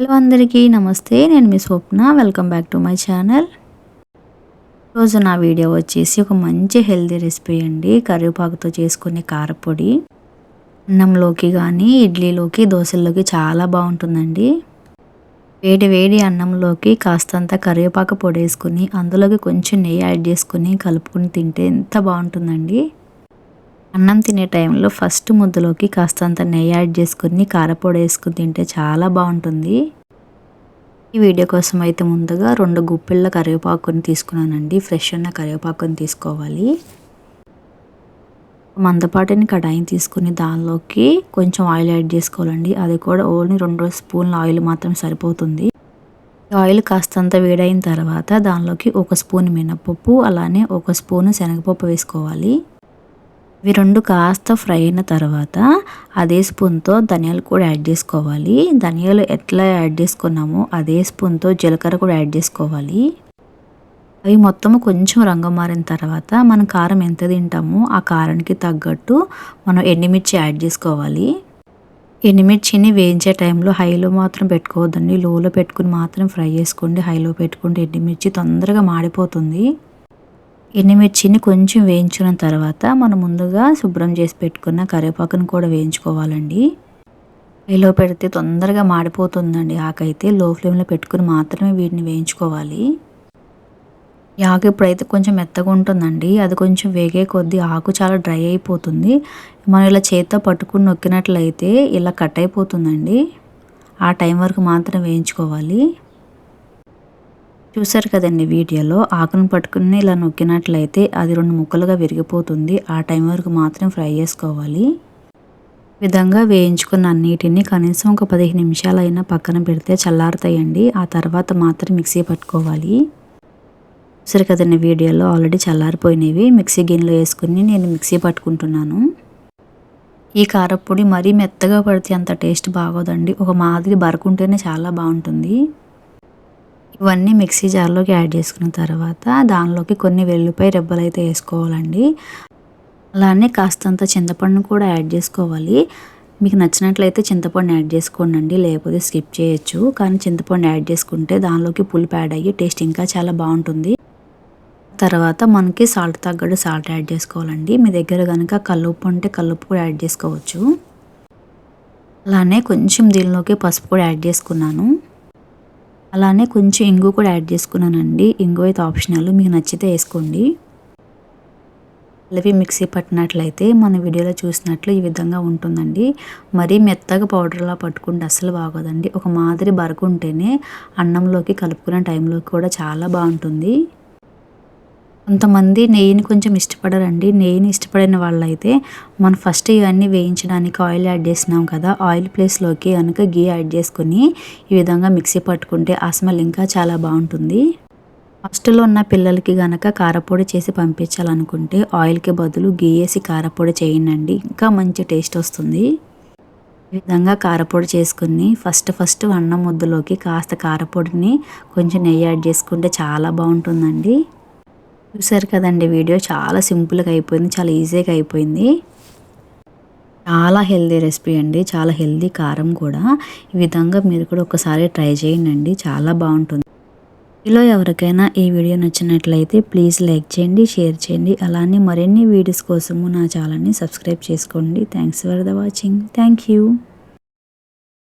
Hello అందరికీ నమస్తే నేను మీ Swapna. Welcome back to my channel రోజు నా వీడియో వచ్చేసి ఒక మంచి హెల్దీ రెసిపీ అండి. కరివేపాకుతో చేసుకునే కారపొడి అన్నంలోకి కానీ ఇడ్లీలోకి దోశల్లోకి చాలా బాగుంటుందండి. వేడి వేడి అన్నంలోకి కాస్తంత కరివేపాకు పొడి వేసుకుని అందులోకి కొంచెం నెయ్యి యాడ్ చేసుకుని కలుపుకుని తింటే ఎంత బాగుంటుందండి. అన్నం తినే టైంలో ఫస్ట్ ముద్దలోకి కాస్తంత నెయ్యి యాడ్ చేసుకుని కారపొడి వేసుకుని తింటే చాలా బాగుంటుంది. ఈ వీడియో కోసం అయితే ముందుగా రెండు గుప్పిళ్ళ కరివేపాకుని తీసుకున్నానండి. ఫ్రెష్ ఉన్న కరివేపాకుని తీసుకోవాలి. మందపాటిని కడాయిని తీసుకుని దానిలోకి కొంచెం ఆయిల్ యాడ్ చేసుకోవాలండి. అది కూడా ఓన్లీ రెండు స్పూన్ల ఆయిల్ మాత్రం సరిపోతుంది. ఆయిల్ కాస్తంత వేడైన తర్వాత దానిలోకి ఒక స్పూన్ మినపప్పు అలానే ఒక స్పూన్ శనగపప్పు వేసుకోవాలి. ఇవి రెండు కాస్త ఫ్రై అయిన తర్వాత అదే స్పూన్తో ధనియాలు కూడా యాడ్ చేసుకోవాలి. ధనియాలు ఎట్లా యాడ్ చేసుకున్నామో అదే స్పూన్తో జీలకర్ర కూడా యాడ్ చేసుకోవాలి. అవి మొత్తం కొంచెం రంగు మారిన తర్వాత మనం కారం ఎంత తింటామో ఆ కారానికి తగ్గట్టు మనం ఎండుమిర్చి యాడ్ చేసుకోవాలి. ఎండుమిర్చిని వేయించే టైంలో హైలో మాత్రం పెట్టుకోవద్దండి. లోలో పెట్టుకుని మాత్రం ఫ్రై చేసుకోండి. హైలో పెట్టుకుంటే ఎండుమిర్చి తొందరగా మాడిపోతుంది. ఎండుమిర్చిని కొంచెం వేయించిన తర్వాత మనం ముందుగా శుభ్రం చేసి పెట్టుకున్న కరివేపాకును కూడా వేయించుకోవాలండి. హైలో పెడితే తొందరగా మాడిపోతుందండి. ఆకైతే లో ఫ్లేమ్లో పెట్టుకుని మాత్రమే వీటిని వేయించుకోవాలి. ఈ ఆకు ఇప్పుడైతే కొంచెం మెత్తగా ఉంటుందండి. అది కొంచెం వేగే కొద్దీ ఆకు చాలా డ్రై అయిపోతుంది. మనం ఇలా చేత్తో పట్టుకుని నొక్కినట్లయితే ఇలా కట్ అయిపోతుందండి. ఆ టైం వరకు మాత్రం వేయించుకోవాలి. చూసారు కదండి వీడియోలో ఆకును పట్టుకుని ఇలా నొక్కినట్లయితే అది రెండు ముక్కలుగా విరిగిపోతుంది. ఆ టైం వరకు మాత్రం ఫ్రై చేసుకోవాలి. విధంగా వేయించుకున్న అన్నిటిని కనీసం ఒక పదిహేను నిమిషాలైనా పక్కన పెడితే చల్లారుతాయండి. ఆ తర్వాత మాత్రం మిక్సీ పట్టుకోవాలి. సరే కదండి వీడియోలో ఆల్రెడీ చల్లారిపోయినవి. మిక్సీ గిన్నెలో వేసుకుని నేను మిక్సీ పట్టుకుంటున్నాను. ఈ కారపొడి మరీ మెత్తగా పడితే అంత టేస్ట్ బాగోదండి. ఒక మాదిరి బరకుంటేనే చాలా బాగుంటుంది. ఇవన్నీ మిక్సీ జార్లోకి యాడ్ చేసుకున్న తర్వాత దానిలోకి కొన్ని వెల్లుపై రెబ్బలు అయితే వేసుకోవాలండి. అలానే కాస్తంత చింతపండు కూడా యాడ్ చేసుకోవాలి. మీకు నచ్చినట్లయితే చింతపండు యాడ్ చేసుకోండి లేకపోతే స్కిప్ చేయొచ్చు. కానీ చింతపండు యాడ్ చేసుకుంటే దానిలోకి పులుపు యాడ్ అయ్యి టేస్ట్ ఇంకా చాలా బాగుంటుంది. తర్వాత మనకి సాల్ట్ తగ్గట్టు సాల్ట్ యాడ్ చేసుకోవాలండి. మీ దగ్గర కనుక కల్లుప్పు ఉంటే కల్లుప్పు కూడా యాడ్ చేసుకోవచ్చు. అలానే కొంచెం దీనిలోకి పసుపు కూడా యాడ్ చేసుకున్నాను. అలానే కొంచెం ఇంగు కూడా యాడ్ చేసుకున్నానండి. ఇంగు అయితే ఆప్షనల్. మీకు నచ్చితే వేసుకోండి. అలవి మిక్సీ పట్టినట్లయితే మన వీడియోలో చూసినట్లు ఈ విధంగా ఉంటుందండి. మరీ మెత్తగా పౌడర్లా పట్టుకుంటే అస్సలు బాగోదండి. ఒక మాదిరి బరకుంటేనే అన్నంలోకి కలుపుకునే టైంలోకి కూడా చాలా బాగుంటుంది. కొంతమంది నెయ్యిని కొంచెం ఇష్టపడరండి. నెయ్యిని ఇష్టపడిన వాళ్ళైతే మనం ఫస్ట్ ఇవన్నీ వేయించడానికి ఆయిల్ యాడ్ చేసినాం కదా ఆయిల్ ప్లేస్లోకి కనుక గీ యాడ్ చేసుకుని ఈ విధంగా మిక్సీ పట్టుకుంటే ఆ స్మెల్ ఇంకా చాలా బాగుంటుంది. హాస్టల్లో ఉన్న పిల్లలకి గనక కారపొడి చేసి పంపించాలనుకుంటే ఆయిల్కి బదులు గీ వేసి కారపొడి చేయండి ఇంకా మంచి టేస్ట్ వస్తుంది. ఈ విధంగా కారపొడి చేసుకుని ఫస్ట్ ఫస్ట్ అన్నం ముద్దలోకి కాస్త కారపొడిని కొంచెం నెయ్యి యాడ్ చేసుకుంటే చాలా బాగుంటుందండి. చూసారు కదండి వీడియో. చాలా సింపుల్గా అయిపోయింది చాలా ఈజీగా అయిపోయింది. చాలా హెల్దీ రెసిపీ అండి చాలా హెల్దీ కారం కూడా. ఈ విధంగా మీరు కూడా ఒకసారి ట్రై చేయండి చాలా బాగుంటుంది. మీలో ఎవరికైనా ఈ వీడియో నచ్చినట్లయితే ప్లీజ్ లైక్ చేయండి షేర్ చేయండి. అలానే మరిన్ని వీడియోస్ కోసము నా ఛానల్ని సబ్స్క్రైబ్ చేసుకోండి. Thanks for the watching. Thank you.